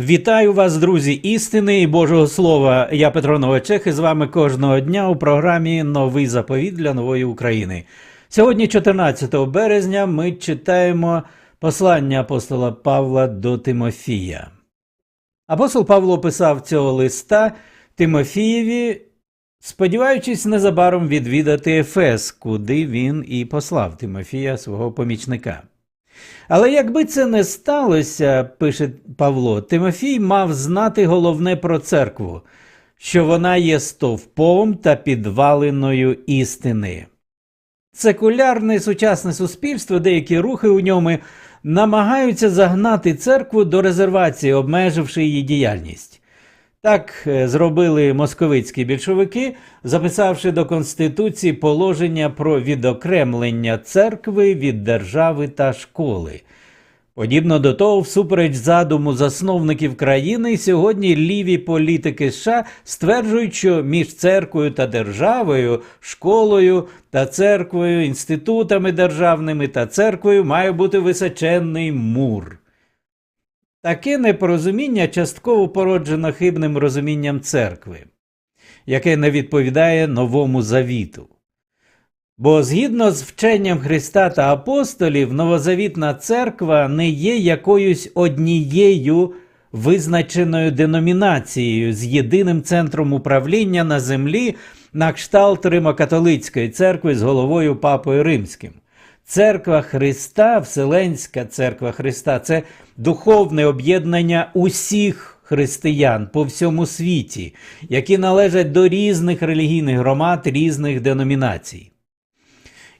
Вітаю вас, друзі, істини і Божого Слова. Я Петро Новачех і з вами кожного дня у програмі Новий заповіт для нової України. Сьогодні, 14 березня, ми читаємо послання апостола Павла до Тимофія. Апостол Павло писав цього листа Тимофієві, сподіваючись незабаром відвідати Ефес, куди він і послав Тимофія свого помічника. Але якби це не сталося, пише Павло, Тимофій мав знати головне про церкву, що вона є стовпом та підвалиною істини. Секулярне сучасне суспільство, деякі рухи у ньому намагаються загнати церкву до резервації, обмеживши її діяльність. Так е, зробили московицькі більшовики, записавши до Конституції положення про відокремлення церкви від держави та школи. Подібно до того, всупереч задуму засновників країни, сьогодні ліві політики США стверджують, що між церквою та державою, школою та церквою, інститутами державними та церквою має бути височенний мур. Таке непорозуміння частково породжено хибним розумінням церкви, яке не відповідає новому завіту. Бо згідно з вченням Христа та апостолів, новозавітна церква не є якоюсь однією визначеною деномінацією з єдиним центром управління на землі на кшталт Римокатолицької церкви з головою Папою Римським. Церква Христа, Вселенська церква Христа це духовне об'єднання усіх християн по всьому світі, які належать до різних релігійних громад, різних деномінацій.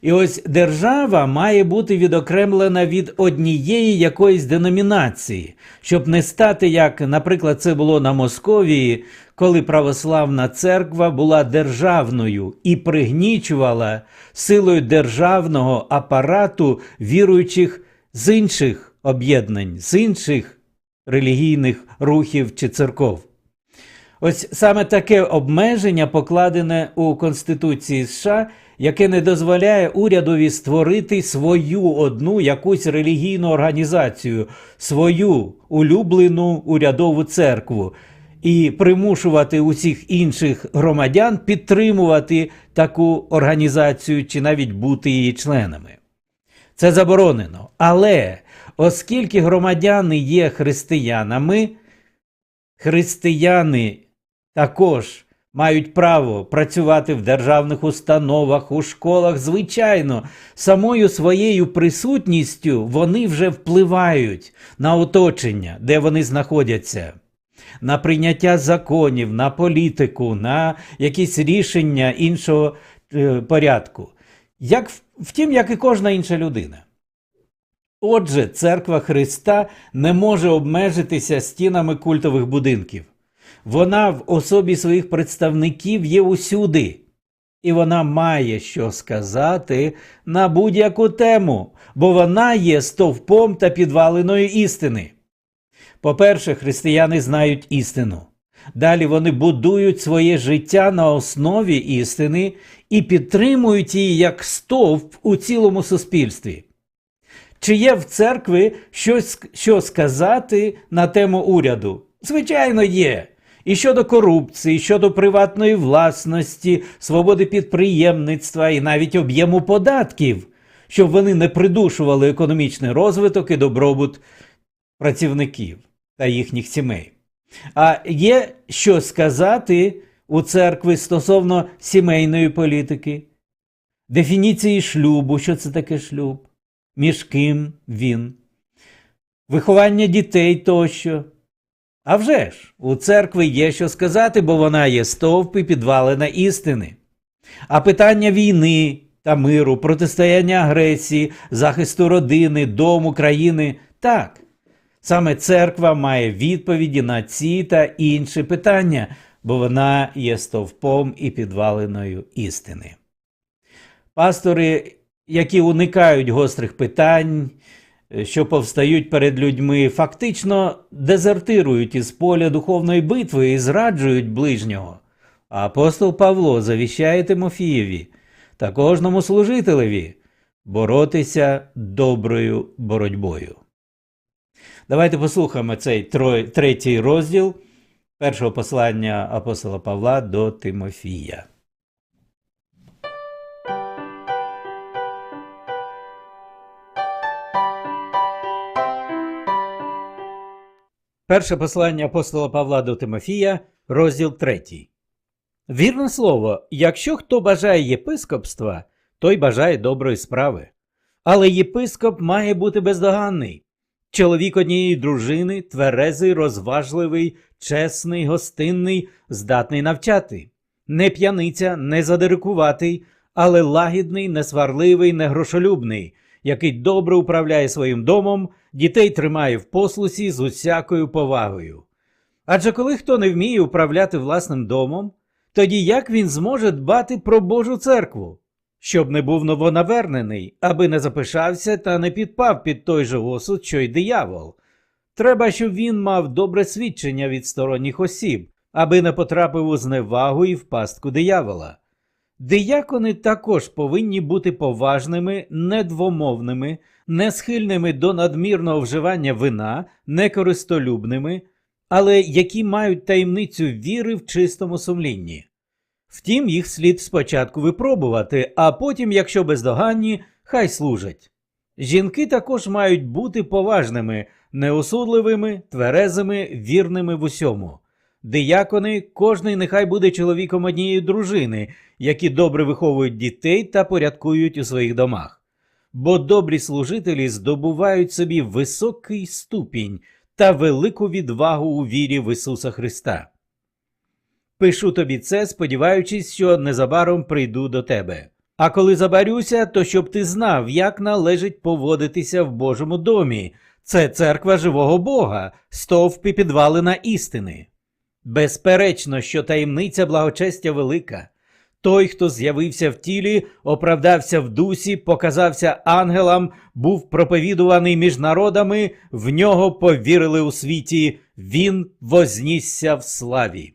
І ось держава має бути відокремлена від однієї якоїсь деномінації, щоб не стати, як, наприклад, це було на Московії, коли православна церква була державною і пригнічувала силою державного апарату віруючих з інших об'єднань, з інших релігійних рухів чи церков. Ось саме таке обмеження покладене у Конституції США, яке не дозволяє урядові створити свою одну якусь релігійну організацію, свою улюблену урядову церкву і примушувати усіх інших громадян підтримувати таку організацію чи навіть бути її членами. Це заборонено. Але оскільки громадяни є християнами, християни також мають право працювати в державних установах, у школах. Звичайно, самою своєю присутністю вони вже впливають на оточення, де вони знаходяться. На прийняття законів, на політику, на якісь рішення іншого е, порядку. Як, втім, як і кожна інша людина. Отже, церква Христа не може обмежитися стінами культових будинків. Вона в особі своїх представників є усюди, і вона має що сказати на будь-яку тему, бо вона є стовпом та підвалиною істини. По-перше, християни знають істину. Далі вони будують своє життя на основі істини і підтримують її як стовп у цілому суспільстві. Чи є в церкві щось що сказати на тему уряду? Звичайно, є. І щодо корупції, і щодо приватної власності, свободи підприємництва і навіть об'єму податків, щоб вони не придушували економічний розвиток і добробут працівників та їхніх сімей. А є що сказати у церкві стосовно сімейної політики, дефініції шлюбу, що це таке шлюб, між ким він, виховання дітей тощо. А вже ж, у церкви є що сказати, бо вона є стовп і підвалина істини. А питання війни та миру, протистояння агресії, захисту родини, дому, країни так. Саме церква має відповіді на ці та інші питання, бо вона є стовпом і підвалиною істини. Пастори, які уникають гострих питань, що повстають перед людьми, фактично дезертирують із поля духовної битви і зраджують ближнього. Апостол Павло завіщає Тимофієві та кожному служителеві боротися доброю боротьбою. Давайте послухаємо цей третій розділ першого послання апостола Павла до Тимофія. Перше послання апостола Павла до Тимофія, розділ 3. Вірне слово, якщо хто бажає єпископства, той бажає доброї справи. Але єпископ має бути бездоганний. Чоловік однієї дружини, тверезий, розважливий, чесний, гостинний, здатний навчати. Не п'яниця, не задирикуватий, але лагідний, несварливий, негрошолюбний, який добре управляє своїм домом, дітей тримає в послусі з усякою повагою. Адже коли хто не вміє управляти власним домом, тоді як він зможе дбати про Божу церкву? Щоб не був новонавернений, аби не запишався та не підпав під той же осуд, що й диявол. Треба, щоб він мав добре свідчення від сторонніх осіб, аби не потрапив у зневагу і в пастку диявола. Диякони також повинні бути поважними, недвомовними, не схильними до надмірного вживання вина, некористолюбними, але які мають таємницю віри в чистому сумлінні. Втім, їх слід спочатку випробувати, а потім, якщо бездоганні, хай служать. Жінки також мають бути поважними, неосудливими, тверезими, вірними в усьому. Диякони, кожний нехай буде чоловіком однієї дружини, які добре виховують дітей та порядкують у своїх домах. Бо добрі служителі здобувають собі високий ступінь та велику відвагу у вірі в Ісуса Христа. Пишу тобі це, сподіваючись, що незабаром прийду до тебе. А коли забарюся, то щоб ти знав, як належить поводитися в Божому домі. Це церква живого Бога, стовп і підвалина істини. Безперечно, що таємниця благочестя велика. Той, хто з'явився в тілі, оправдався в дусі, показався ангелам, був проповідуваний між народами, в нього повірили у світі, він вознісся в славі.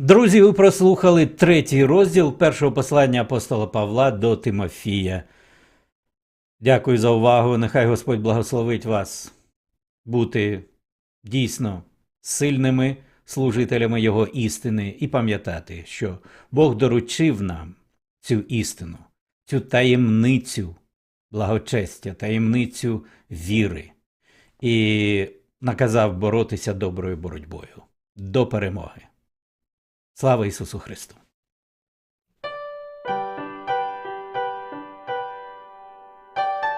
Друзі, ви прослухали третій розділ першого послання апостола Павла до Тимофія. Дякую за увагу. Нехай Господь благословить вас бути дійсно сильними служителями Його істини і пам'ятати, що Бог доручив нам цю істину, цю таємницю благочестя, таємницю віри і наказав боротися доброю боротьбою до перемоги. Слава Ісусу Христу!